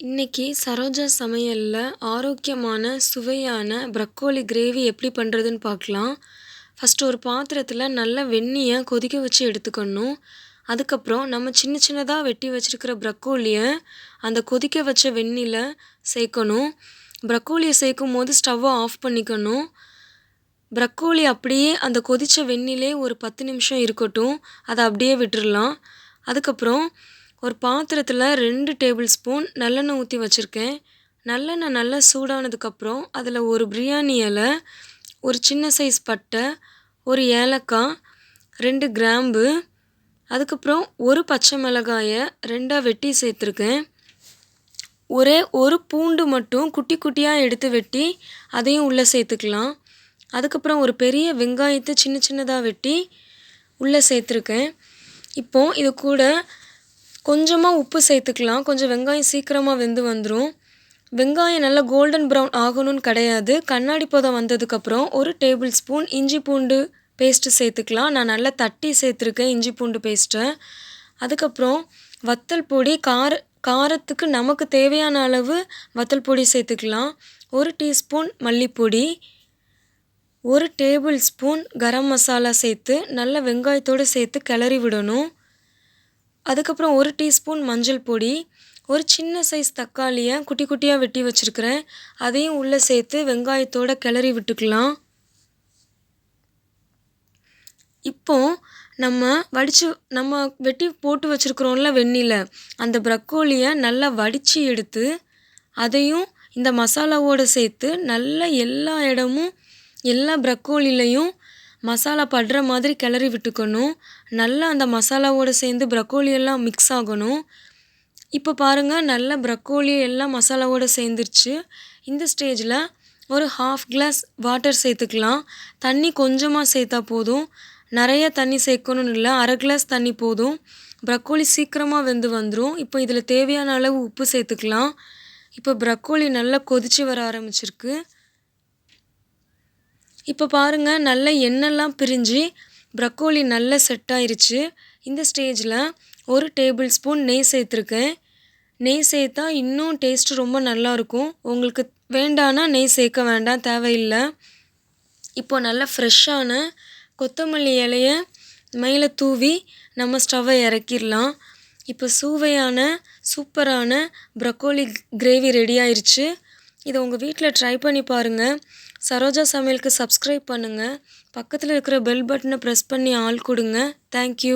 இன்னைக்கு சரோஜா சமையலில் ஆரோக்கியமான சுவையான ப்ரக்கோலி கிரேவி எப்படி பண்ணுறதுன்னு பார்க்கலாம். ஃபஸ்ட்டு ஒரு பாத்திரத்தில் நல்லா வெந்நியை கொதிக்க வச்சு எடுத்துக்கணும். அதுக்கப்புறம் நம்ம சின்ன சின்னதாக வெட்டி வச்சுருக்கிற ப்ரக்கோலியை அந்த கொதிக்க வச்ச வெந்நியில் சேர்க்கணும். ப்ரக்கோலியை சேர்க்கும் போது ஸ்டவ்வை ஆஃப் பண்ணிக்கணும். ப்ரக்கோலி அப்படியே அந்த கொதித்த வெந்நிலே ஒரு பத்து நிமிஷம் இருக்கட்டும். அதை அப்படியே விட்டுடலாம் அதுக்கப்புறம் ஒரு பாத்திரத்தில் ரெண்டு டேபிள் ஸ்பூன் நல்லெண்ணெய் ஊற்றி வச்சுருக்கேன். நல்லெண்ணெய் நல்லா சூடானதுக்கப்புறம் அதில் ஒரு பிரியாணி இலை ஒரு சின்ன சைஸ் பட்டை ஒரு ஏலக்காய் ரெண்டு கிராம்பு அதுக்கப்புறம் ஒரு பச்சை மிளகாயை ரெண்டாக வெட்டி சேர்த்துருக்கேன். ஒரே ஒரு பூண்டு மட்டும் குட்டி குட்டியாக எடுத்து வெட்டி அதையும் உள்ளே சேர்த்துக்கலாம். அதுக்கப்புறம் ஒரு பெரிய வெங்காயத்தை சின்ன சின்னதாக வெட்டி உள்ளே சேர்த்துருக்கேன். இப்போது இது கூட கொஞ்சமாக உப்பு சேர்த்துக்கலாம். கொஞ்சம் வெங்காயம் சீக்கிரமாக வெந்து வந்துடும் வெங்காயம் நல்லா கோல்டன் ப்ரௌன் ஆகணும்னு கிடையாது. கண்ணாடி பதம் வந்ததுக்கப்புறம் ஒரு டேபிள் ஸ்பூன் இஞ்சி பூண்டு பேஸ்ட்டு சேர்த்துக்கலாம். நான் நல்லா தட்டி சேர்த்துருக்கேன் இஞ்சி பூண்டு பேஸ்ட்டை அதுக்கப்புறம் வத்தல் பொடி கார காரத்துக்கு நமக்கு தேவையான அளவு வத்தல் பொடி சேர்த்துக்கலாம். ஒரு டீஸ்பூன் மல்லிப்பொடி ஒரு டேபிள் ஸ்பூன் கரம் மசாலா சேர்த்து நல்லா வெங்காயத்தோடு சேர்த்து கிளறி விடணும். அதுக்கப்புறம் ஒரு டீஸ்பூன் மஞ்சள் பொடி ஒரு சின்ன சைஸ் தக்காளியை குட்டி குட்டியாக வெட்டி வச்சுருக்கிறேன். அதையும் உள்ளே சேர்த்து வெங்காயத்தோடு கிளறி விட்டுக்கலாம். இப்போ நம்ம வடித்து நம்ம வெட்டி போட்டு வச்சுருக்குறோம்ல வெந்நில அந்த ப்ரக்கோலியை நல்லா வடித்து எடுத்து அதையும் இந்த மசாலாவோடு சேர்த்து நல்லா எல்லா இடமும் எல்லா ப்ரக்கோலிலையும் மசாலா படுற மாதிரி கிளறி விட்டுக்கணும். நல்லா அந்த மசாலாவோடு சேர்ந்து ப்ரக்கோலி எல்லாம் மிக்ஸ் ஆகணும். இப்போ பாருங்கள் நல்லா ப்ரக்கோலி எல்லாம் மசாலாவோடு சேர்ந்துருச்சு. இந்த ஸ்டேஜில் ஒரு ஹாஃப் கிளாஸ் வாட்டர் சேர்த்துக்கலாம். தண்ணி கொஞ்சமாக சேர்த்தா போதும். நிறைய தண்ணி சேர்க்கணும்னு இல்லை அரை கிளாஸ் தண்ணி போதும். ப்ரக்கோலி சீக்கிரமாக வெந்து வந்துடும் இப்போ இதில் தேவையான அளவு உப்பு சேர்த்துக்கலாம். இப்போ ப்ரக்கோலி நல்லா கொதித்து வர ஆரம்பிச்சிருக்கு. இப்போ பாருங்கள் நல்ல எண்ணெய்லாம் பிரிஞ்சு ப்ரக்கோலி நல்லா செட் ஆயிருச்சு. இந்த ஸ்டேஜில் ஒரு டேபிள் ஸ்பூன் நெய் சேர்த்துருக்கேன். நெய் சேர்த்தா இன்னும் டேஸ்ட்டு ரொம்ப நல்லாயிருக்கும் உங்களுக்கு வேண்டானா நெய் சேர்க்க வேண்டாம் தேவையில்லை. இப்போ நல்லா ஃப்ரெஷ்ஷான கொத்தமல்லி இலையை மேலே தூவி நம்ம ஸ்டவ்வை இறக்கிடலாம். இப்போ சுவையான சூப்பரான ப்ரக்கோலி கிரேவி ரெடி ஆயிடுச்சு இதை உங்கள் வீட்டில் ட்ரை பண்ணி பாருங்கள் சரோஜா சமையலுக்கு சப்ஸ்கிரைப் பண்ணுங்கள் பக்கத்தில் இருக்கிற பெல் பட்டனை ப்ரெஸ் பண்ணி ஆள் கொடுங்க. தேங்க்யூ